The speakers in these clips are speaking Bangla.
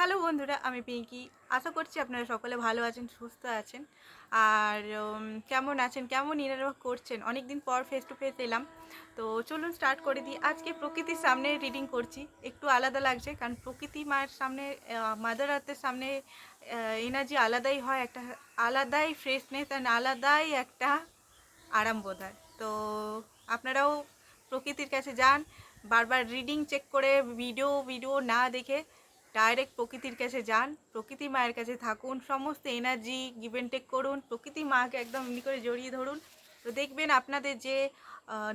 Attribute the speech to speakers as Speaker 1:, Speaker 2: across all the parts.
Speaker 1: হ্যালো বন্ধুরা, আমি পিঙ্কি। আশা করছি আপনারা সকলে ভালো আছেন, সুস্থ আছেন। আর কেমন আছেন, কেমন ইনারা করছেন? অনেক দিন পর ফেস টু ফেস এলাম। তো চলুন স্টার্ট করে দিই। আজকে প্রকৃতির সামনে রিডিং করছি। একটু আলাদা লাগছে, কারণ প্রকৃতি মায়ের সামনে মাদার আর্থের সামনে এনার্জি আলাদাই হয়, একটা আলাদাই ফ্রেশনেস অ্যান্ড আলাদাই একটা আরাম বোধ হয় তো আপনারাও প্রকৃতির কাছে যান, বারবার রিডিং চেক করে ভিডিও ভিডিও না দেখে ডাইরেক্ট প্রকৃতির কাছে যান, প্রকৃতি মায়ের কাছে থাকুন, সমস্ত এনার্জি গিভেন টেক করুন, প্রকৃতি মাকে একদম এমনি করে জড়িয়ে ধরুন, তো দেখবেন আপনাদের যে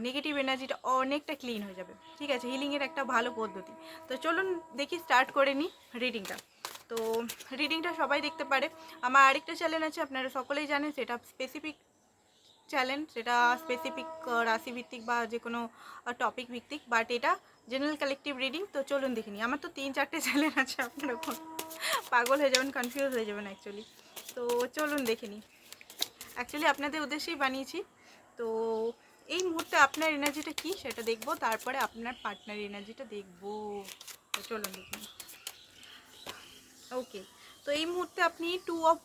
Speaker 1: নেগেটিভ এনার্জিটা অনেকটা ক্লিন হয়ে যাবে, ঠিক আছে? হিলিংয়ের একটা ভালো পদ্ধতি। তো চলুন দেখি স্টার্ট করে নিই রিডিংটা তো রিডিংটা সবাই দেখতে পারে। আমার আরেকটা চ্যানেল আছে, আপনারা সকলেই জানেন, সেটা স্পেসিফিক চ্যালেঞ্জ সেটা স্পেসিফিক রাশিভিত্তিক বা যে কোনো টপিক ভিত্তিক বাট এটা জেনারেল কালেকটিভ রিডিং তো চলুন দেখে নিই। আমার তো তিন, চারটে চ্যানেল আছে আপনারা পাগল হয়ে যাবেন কনফিউজ হয়ে যাবেন অ্যাকচুয়ালি তো চলুন দেখে নিই। অ্যাকচুয়ালি আপনাদের উদ্দেশ্যেই বানিয়েছি। তো এই মুহূর্তে আপনার এনার্জিটা কী সেটা দেখব, তারপরে আপনার পার্টনার এনার্জিটা দেখব। চলুন দেখে নিই। ওকে তো এই মুহূর্তে আপনি টু অফ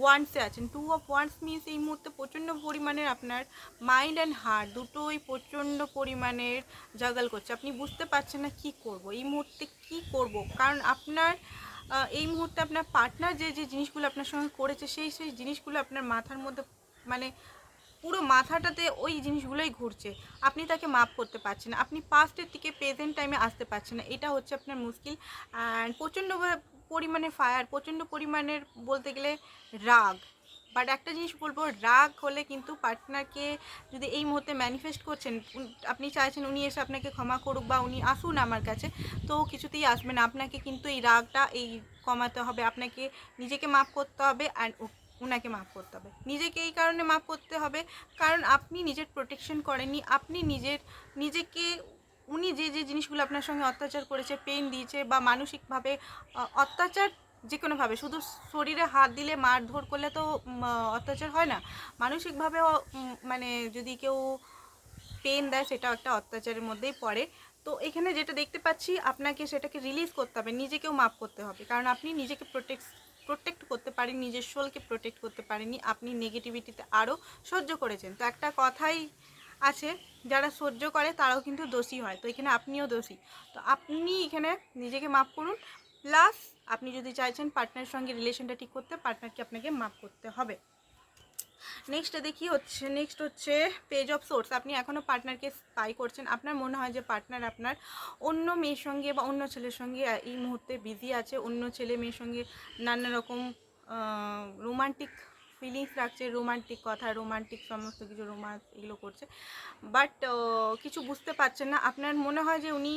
Speaker 1: ওয়ান্সে আছেন। টু অফ ওয়ান্স মিনস এই মুহূর্তে প্রচণ্ড পরিমাণের আপনার মাইন্ড অ্যান্ড হার্ট দুটোই প্রচণ্ড পরিমাণের জাগাল করছে। আপনি বুঝতে পারছেন না কি করব, এই মুহূর্তে কি করব? কারণ আপনার এই মুহূর্তে আপনার পার্টনার যে যে জিনিসগুলো আপনার সঙ্গে করেছে, সেই সেই জিনিসগুলো আপনার মাথার মধ্যে মানে পুরো মাথাটাতে ওই জিনিসগুলোই ঘুরছে। আপনি তাকে মাপ করতে পারছেন আপনি পাস্টের থেকে প্রেজেন্ট টাইমে আসতে পারছেন না। এটা হচ্ছে আপনার মুশকিল। অ্যান্ড প্রচণ্ড পরিমাণে ফায়ার প্রচণ্ড পরিমাণের বলতে গেলে রাগ। বাট একটা জিনিস বলব, রাগ হলে কিন্তু পার্টনারকে যদি এই মুহূর্তে ম্যানিফেস্ট করছেন আপনি চাইছেন উনি এসে আপনাকে ক্ষমা করুক বা উনি আসুন আমার কাছে, তো কিছুতেই আসবে না। আপনাকে কিন্তু এই রাগটা এই কমাতে হবে, আপনাকে নিজেকে মাফ করতে হবে অ্যান্ড ওনাকে মাফ করতে হবে। নিজেকে এই কারণে মাফ করতে হবে, কারণ আপনি নিজের প্রোটেকশন করেননি, আপনি নিজের, নিজেকে উনি যে যে জিনিসগুলো আপনার সঙ্গে অত্যাচার করেছে পেন দিয়েছে বা মানসিকভাবে অত্যাচার যে কোনোভাবে শুধু শরীরে হাত দিলে মারধর করলে তো অত্যাচার হয় না। মানসিকভাবেও মানে যদি কেউ পেন দেয়, সেটাও একটা অত্যাচারের মধ্যেই পড়ে। তো এখানে যেটা দেখতে পাচ্ছি, আপনাকে সেটাকে রিলিজ করতে হবে, নিজেকেও মাপ করতে হবে। কারণ আপনি নিজেকে প্রোটেক্ট প্রোটেক্ট করতে পারেন নিজের সোলকে প্রোটেক্ট করতে পারেননি, আপনি নেগেটিভিটিতে আরও সহ্য করেছেন। তো একটা কথাই আছে, যারা সহ্য করে তারাও কিন্তু দোষী হয়, তো এখানে আপনিও দোষী। তো আপনি এখানে নিজেকে মাফ করুন প্লাস আপনি যদি চাইছেন পার্টনারের সঙ্গে রিলেশনটা ঠিক করতে পার্টনারকে আপনাকে মাফ করতে হবে। নেক্সট দেখি হচ্ছে নেক্সট হচ্ছে পেজ অফ সোর্স আপনি এখনও পার্টনারকে স্পাই করছেন। আপনার মনে হয় যে পার্টনার আপনার অন্য মেয়ের সঙ্গে বা অন্য ছেলের সঙ্গে এই মুহূর্তে বিজি আছে, অন্য ছেলে মেয়ের সঙ্গে নানা রকম রোমান্টিক ফিলিংস রাখছে রোমান্টিক কথা রোমান্টিক সমস্ত কিছু রোমান্স এগুলো করছে। বাট কিছু বুঝতে পারছেন না। আপনার মনে হয় যে উনি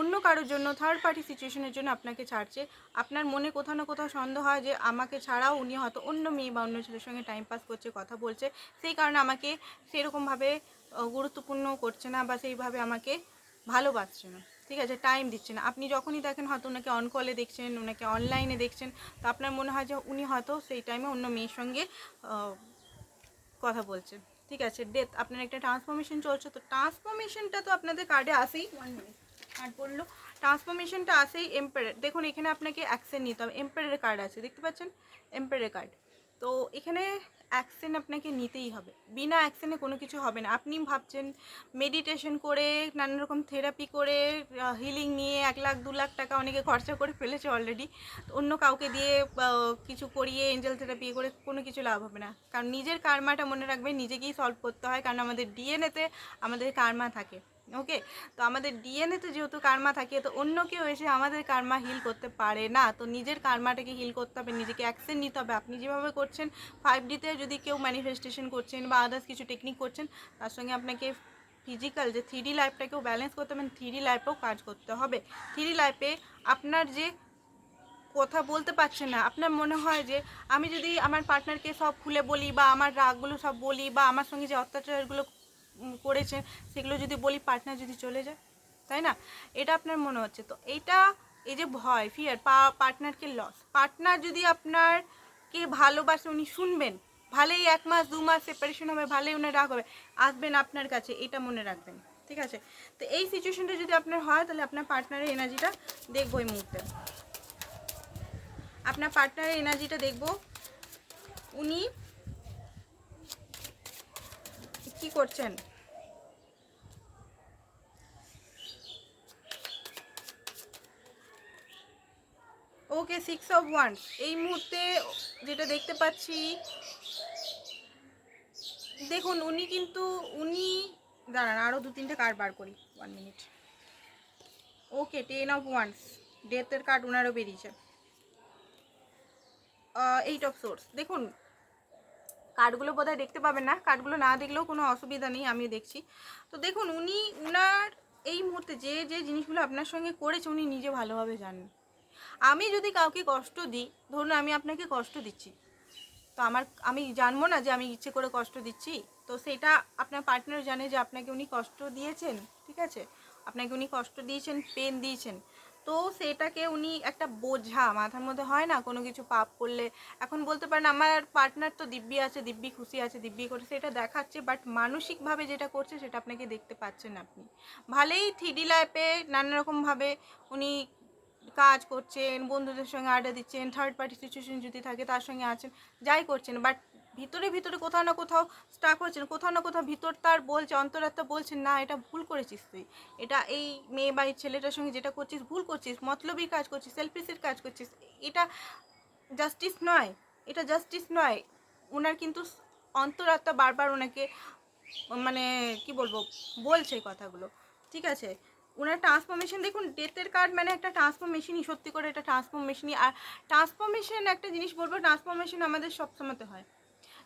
Speaker 1: অন্য কারোর জন্য থার্ড পার্টি সিচুয়েশনের জন্য আপনাকে ছাড়ছে। আপনার মনে কোথাও না কোথাও সন্দেহ হয় যে আমাকে ছাড়াও উনি হয়তো অন্য মেয়ে বা অন্য ছেলের সঙ্গে টাইম পাস করছে, কথা বলছে। সেই কারণে আমাকে সেরকমভাবে গুরুত্বপূর্ণ করছে না বা সেইভাবে আমাকে ভালোবাসছে না। ঠিক আছে টাইম দিচ্ছেন আপনি যখনই দেখেন হয়তো ওনাকে অন কলে দেখছেন ওনাকে অনলাইনে দেখছেন, তো আপনার মনে হয় যে উনি হয়তো সেই টাইমে অন্য মেয়ের সঙ্গে কথা বলছেন ঠিক আছে ডেথ আপনার একটা ট্রান্সফরমেশন চলছে, তো ট্রান্সফরমেশনটা তো আপনাদের কার্ডে আসেই। ওয়ান মিনিট কার্ড বলল ট্রান্সফরমেশনটা আসেই এম্পায়ার দেখুন, এখানে আপনাকে অ্যাকশন নিতে হবে। এম্পায়ারের কার্ড আছে, দেখতে পাচ্ছেন? এম্পায়ারের কার্ড তো এখানে অ্যাকশন আপনাকে নিতেই হবে। বিনা অ্যাকশনে কোনো কিছু হবে না। আপনি ভাবছেন মেডিটেশন করে নানা রকম থেরাপি করে হিলিং নিয়ে এক লাখ, দু লাখ টাকা অনেকে খরচা করে ফেলেছে অলরেডি অন্য কাউকে দিয়ে কিছু করিয়ে এঞ্জেল থেরাপি করে কোনো কিছু লাভ হবে না। কারণ নিজের কার্মাটা মনে রাখবেন, নিজেকেই সলভ করতে হয়। কারণ আমাদের ডিএনএতে আমাদের কার্মা থাকে। ওকে তো আমাদের ডিএনএতে যেহেতু কার্মা থাকে, তো অন্য কেউ এসে আমাদের কার্মা হিল করতে পারে না। তো নিজের কার্মাটাকে হিল করতে হবে, নিজেকে অ্যাকশন নিতে হবে। আপনি যেভাবে করছেন ফাইভ ডিতে যদি কেউ ম্যানিফেস্টেশন করছেন বা আদার্স কিছু টেকনিক করছেন, তার সঙ্গে আপনাকে ফিজিক্যাল যে থ্রি লাইফটাকেও ব্যালেন্স করতে হবে থ্রিডি লাইফেও কাজ করতে হবে। থ্রি লাইফে আপনার যে কথা বলতে পারছেন না, আপনার মনে হয় যে, আমি যদি আমার পার্টনারকে সব খুলে বলি বা আমার রাগগুলো সব বলি বা আমার সঙ্গে যে অত্যাচারগুলো করেছেন সেগুলো যদি বলি পার্টনার যদি চলে যায়, তাই না? এটা আপনার মনে হচ্ছে। তো এইটা, এই যে ভয় ফিয়ার পার্টনারকে লস পার্টনার যদি আপনার কে ভালোবাসে, উনি শুনবেন, ভালোই এক মাস, দু মাস সেপারেশন হবে, ভালোই উনি রাগ হবে, আসবেন আপনার কাছে, এটা মনে রাখবেন, ঠিক আছে? তো এই সিচুয়েশনটা যদি আপনার হয়, তাহলে আপনার পার্টনারের এনার্জিটা দেখব এই মুহূর্তে। আপনার পার্টনারের এনার্জিটা দেখব, উনি কি করছেন? ওকে সিক্স অফ ওয়ান্স এই মুহূর্তে যেটা দেখতে পাচ্ছি, দেখুন, উনি কিন্তু, উনি, দাঁড়ান আরও দু তিনটে কার্ড বার করি one minute okay ten of wands ডেথের card ওনারও বেরিয়েছে। এইট অফ সোর্স দেখুন কার্ডগুলো বোধহয় দেখতে পাবেন না। কার্ডগুলো না দেখলেও কোনো অসুবিধা নেই, আমিও দেখছি। তো দেখুন, উনি, উনার এই মুহূর্তে যে যে জিনিসগুলো আপনার সঙ্গে করেছে, উনি নিজে ভালোভাবে জানেন। আমি যদি কাউকে কষ্ট দিই, ধরুন আমি আপনাকে কষ্ট দিচ্ছি, তো আমার, আমি জানব না যে আমি ইচ্ছে করে কষ্ট দিচ্ছি, তো সেটা আপনার পার্টনার জানে যে আপনাকে উনি কষ্ট দিয়েছেন, ঠিক আছে? আপনাকে উনি কষ্ট দিয়েছেন পেন দিয়েছেন, তো সেটাকে উনি একটা বোঝা, মাথার মধ্যে হয় না কোনো কিছু পাপ করলে, এখন বলতে পারেন আমার পার্টনার তো দিব্যি আছে, দিব্যি খুশি আছে, দিব্যি করে সেটা দেখাচ্ছে বাট মানসিকভাবে যেটা করছে সেটা আপনাকে দেখতে পাচ্ছেন আপনি। ভালোই থ্রিডি লাইফে নানা রকমভাবে উনি কাজ করছেন, বন্ধুদের সঙ্গে আড্ডা দিচ্ছেন থার্ড পার্টি সিচুয়েশন যদি থাকে তার সঙ্গে আছেন, যাই করছেন বাট ভিতরে ভিতরে কোথাও না কোথাও স্টাক হচ্ছেন, কোথাও না কোথাও ভিতর তার বলছে, অন্তরাত্মা বলছেন, না, এটা ভুল করেছিস তুই, এটা এই মেয়ে বা ছেলেটার সঙ্গে যেটা করছিস ভুল করছিস মতলবই কাজ করছিস সেলফিসের কাজ করছিস, এটা জাস্টিস নয়, এটা জাস্টিস নয়। ওনার কিন্তু অন্তরাত্মা বারবার ওনাকে মানে কি বলব, বলছে কথাগুলো, ঠিক আছে? ওনার ট্রান্সফরমেশন দেখুন ডেথের কার্ড মানে একটা ট্রান্সফরমেশনই সত্যি করে এটা ট্রান্সফরমেশনই আর ট্রান্সফরমেশন একটা জিনিস বলব ট্রান্সফরমেশন আমাদের সব সবসময়তে হয়।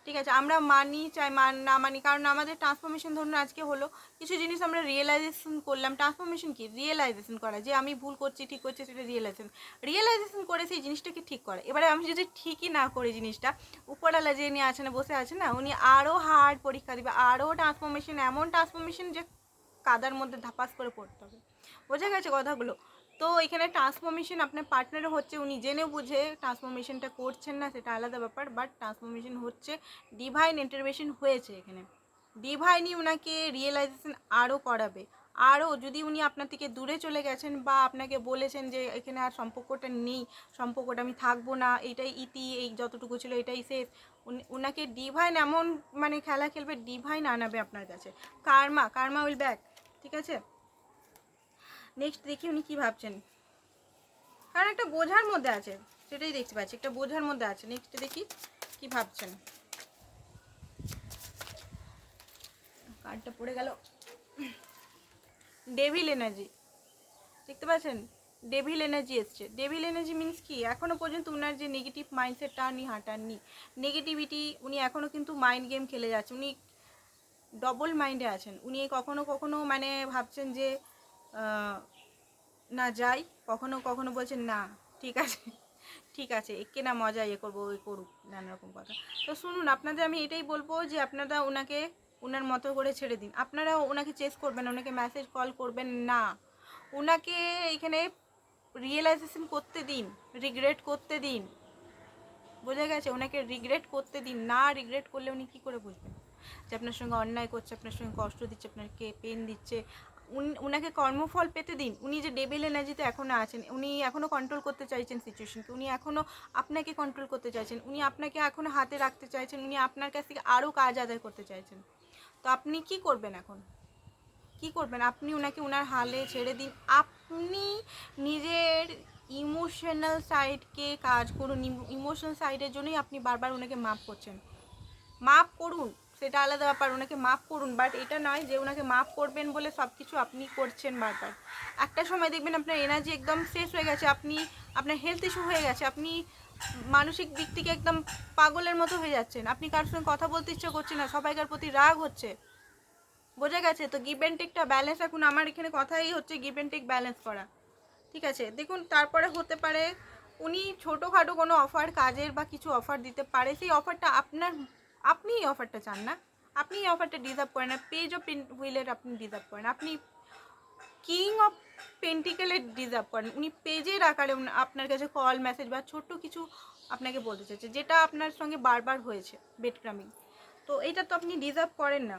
Speaker 1: ঠিক আছে, আমরা মানি, চাই মান না মানি, কারণ আমাদের ট্রান্সফরমেশন ধরুন আজকে হলো, কিছু জিনিস আমরা রিয়েলাইজেশন করলাম। ট্রান্সফরমেশন কি? রিয়েলাইজেশন করা, যে আমি ভুল করছি, ঠিক করছি, সেটা রিয়েলাইজেশন রিয়েলাইজেশন করে সেই জিনিসটাকে ঠিক করে। এবারে আমি যদি ঠিকই না করি জিনিসটা, উপরওয়ালা যে নিয়ে আছে না, বসে আছে না, উনি আরও হার্ড পরীক্ষা দিবে আরও ট্রান্সফরমেশন এমন ট্রান্সফরমেশন যে কাদার মধ্যে ধাপাস করে পড়তে হবে। বোঝা গেছে কথাগুলো? তো এখানে ট্রান্সফরমেশন আপনার পার্টনারও হচ্ছে, উনি জেনে বুঝে ট্রান্সফরমেশনটা করছেন না, সেটা আলাদা ব্যাপার বাট ট্রান্সফরমেশন হচ্ছে ডিভাইন ইন্টারভেশন হয়েছে এখানে। ডিভাইনই ওনাকে রিয়েলাইজেশন আরও করাবে। আরও যদি উনি আপনার থেকে দূরে চলে গেছেন বা আপনাকে বলেছেন যে এখানে আর সম্পর্কটা নেই, সম্পর্কটা আমি থাকব না, এটাই ইতি, এই যতটুকু ছিল এটাই শেষ। ওনাকে ডিভাইন এমন মানে খেলা খেলবে ডিভাইন আনাবে আপনার কাছে। কার্মা কার্মা উইল ব্যাক ঠিক আছে? নেক্সট দেখি উনি কী ভাবছেন। কারণ একটা বোঝার মধ্যে আছে, সেটাই দেখতে পাচ্ছি, একটা বোঝার মধ্যে আছে। নেক্সট দেখি কি ভাবছেন। কার্ডটা পড়ে গেল। ডেভিল এনার্জি দেখতে পাচ্ছেন? ডেভিল এনার্জি এসছে। ডেভিল এনার্জি মিন্স কি? এখনও পর্যন্ত উনার যে নেগেটিভ মাইন্ডসেটটা উনি হাঁটাননি। নেগেটিভিটি উনি এখনও কিন্তু মাইন্ড গেম খেলে যাচ্ছে। উনি ডবল মাইন্ডে আছেন। উনি কখনো কখনো মানে ভাবছেন যে না যাই, কখনো কখনো বলছেন, না, ঠিক আছে ঠিক আছে, একে না মজা ইয়ে করব, ওই করুক। নানা রকম কথা। তো শুনুন, আপনাদের আমি এটাই বলব যে, আপনারা ওনাকে ওনার মতো করে ছেড়ে দিন। আপনারা ওনাকে চেস করবেন ওনাকে মেসেজ কল করবেন, না। ওনাকে এখানে রিয়েলাইজেশন করতে দিন রিগ্রেট করতে দিন। বোঝা গেছে? ওনাকে রিগ্রেট করতে দিন, না রিগ্রেট করলে উনি কী করে বুঝবেন? যে আপনার সঙ্গে অন্যায় করছে, আপনার সঙ্গে কষ্ট দিচ্ছে আপনাকে পেন দিচ্ছে। উনি ওনাকে কর্মফল পেতে দিন। উনি যে ডেবেল এনার্জিতে এখনও আছেন, উনি এখনও কন্ট্রোল করতে চাইছেন সিচুয়েশনকে উনি এখনও আপনাকে কন্ট্রোল করতে চাইছেন। উনি আপনাকে এখনও হাতে রাখতে চাইছেন। উনি আপনার কাছ থেকে আরও কাজ আদায় করতে চাইছেন। তো আপনি কি করবেন এখন? কি করবেন? আপনি ওনাকে ওনার হালে ছেড়ে দিন। আপনি নিজের ইমোশনাল সাইডকে কাজ করুন। ইমোশনাল সাইডের জন্যই আপনি বারবার ওনাকে মাপ করছেন। মাপ করুন। সেটা আলাদা ব্যাপার, ওনাকে মাফ করুন বাট এটা নয় যে ওনাকে মাফ করবেন বলে সব কিছু আপনি করছেন বারবার। একটা সময় দেখবেন আপনার এনার্জি একদম শেষ হয়ে গেছে, আপনি, আপনার হেলথ ইস্যু হয়ে গেছে, আপনি মানসিক দিক থেকে একদম পাগলের মতো হয়ে যাচ্ছেন। আপনি কারোর সঙ্গে কথা বলতে ইচ্ছে করছেন না, সবাইকার প্রতি রাগ হচ্ছে। বোঝা গেছে? তো গিভ অ্যান্ড টেকটা ব্যালেন্স এখন আমার এখানে কথাই হচ্ছে গিভ অ্যান্ড টেক ব্যালেন্স করা। ঠিক আছে? দেখুন, তারপরে হতে পারে উনি ছোটোখাটো কোনো অফার কাজের বা কিছু অফার দিতে পারে, সেই অফারটা আপনার আপনি এই অফারটা চান না। আপনি এই অফারটা ডিজার্ভ করেন না। পেজ অফ হুইলের আপনি ডিজার্ভ করেন। আপনি কিং অফ পেন্টিকেলের ডিজার্ভ করেন। উনি পেজের আকারে আপনার কাছে কল মেসেজ বা ছোট্ট কিছু আপনাকে বলতে চাইছে, যেটা আপনার সঙ্গে বারবার হয়েছে বেড ক্রামিং তো এটা তো আপনি ডিজার্ভ করেন না।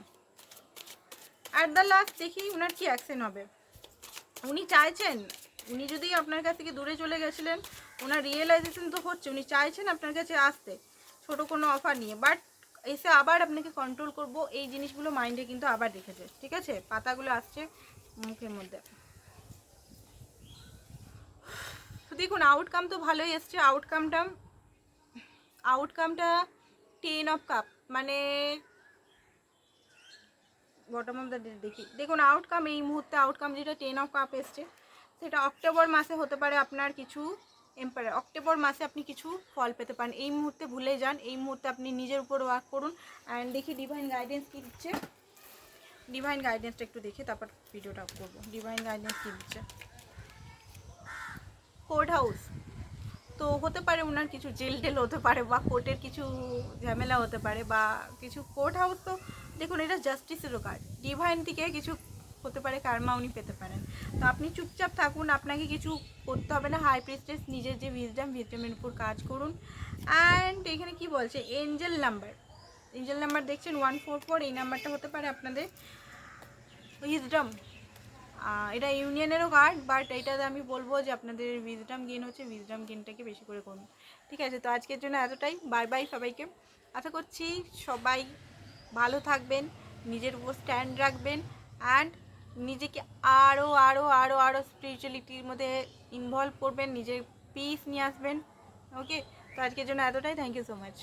Speaker 1: অ্যাট দ্য লাস্ট দেখি ওনার কি অ্যাকশন হবে। উনি চাইছেন, উনি যদি আপনার কাছ থেকে দূরে চলে গেছিলেন ওনার রিয়েলাইজেশন তো হচ্ছে, উনি চাইছেন আপনার কাছে আসতে। ছোট কোনো অফার নিয়ে। বাট এসে আবার আপনাকে কন্ট্রোল করব। এই জিনিসগুলো মাইন্ডে কিন্তু আবার রেখেছে, ঠিক আছে? পাতাগুলো আসছে মুখের মধ্যে। দেখুন আউটকাম তো ভালোই এসছে। আউটকামটা আউটকামটা টেন অফ কাপ মানে বটম অফ দ্য দেখি। দেখুন আউটকাম এই মুহূর্তে আউটকাম যেটা টেন অফ কাপ এসছে, সেটা অক্টোবর মাসে হতে পারে আপনার কিছু এম্পায়ার অক্টোবর মাসে আপনি কিছু ফল পেতে পারেন। এই মুহূর্তে ভুলে যান, এই মুহূর্তে আপনি নিজের উপর ওয়ার্ক করুন। অ্যান্ড দেখি ডিভাইন গাইডেন্স কী দিচ্ছে। ডিভাইন গাইডেন্সটা একটু দেখে, তারপর ভিডিওটা করব। ডিভাইন গাইডেন্স কী দিচ্ছে। কোর্ট হাউস তো হতে পারে ওনার কিছু জেল টেল হতে পারে বা কোর্টের কিছু ঝামেলা হতে পারে বা কিছু কোর্ট হাউস তো দেখুন, এটা জাস্টিসেরও কার্ড ডিভাইন থেকে কিছু হতে পারে, কারমা উনি পেতে পারেন। তো আপনি চুপচাপ থাকুন, আপনাকে কিছু করতে হবে না। হাই প্রেস্টেস নিজের যে ভিজডাম ভিজডামের উপর কাজ করুন। অ্যান্ড এখানে কি বলছে? এঞ্জেল নাম্বার এঞ্জেল নাম্বার দেখছেন? ওয়ান ফোর ফোর এই নাম্বারটা হতে পারে আপনাদের উইজডম এটা ইউনিয়নেরও কার্ড বাট এটাতে আমি বলব যে আপনাদের উইজডম গেন হচ্ছে উইজডম গেনটাকে বেশি করে করুন। ঠিক আছে? তো আজকের জন্য এতটাই। বাই বাই সবাইকে। আশা করছি সবাই ভালো থাকবেন, নিজের উপর স্ট্যান্ড রাখবেন। অ্যান্ড নিজেকে আরও আরও আরও আরও স্পিরিচুয়ালিটির মধ্যে ইনভলভ করবেন, নিজের পিস নিয়ে আসবেন। ওকে তো আজকের জন্য এতটাই। Thank you so much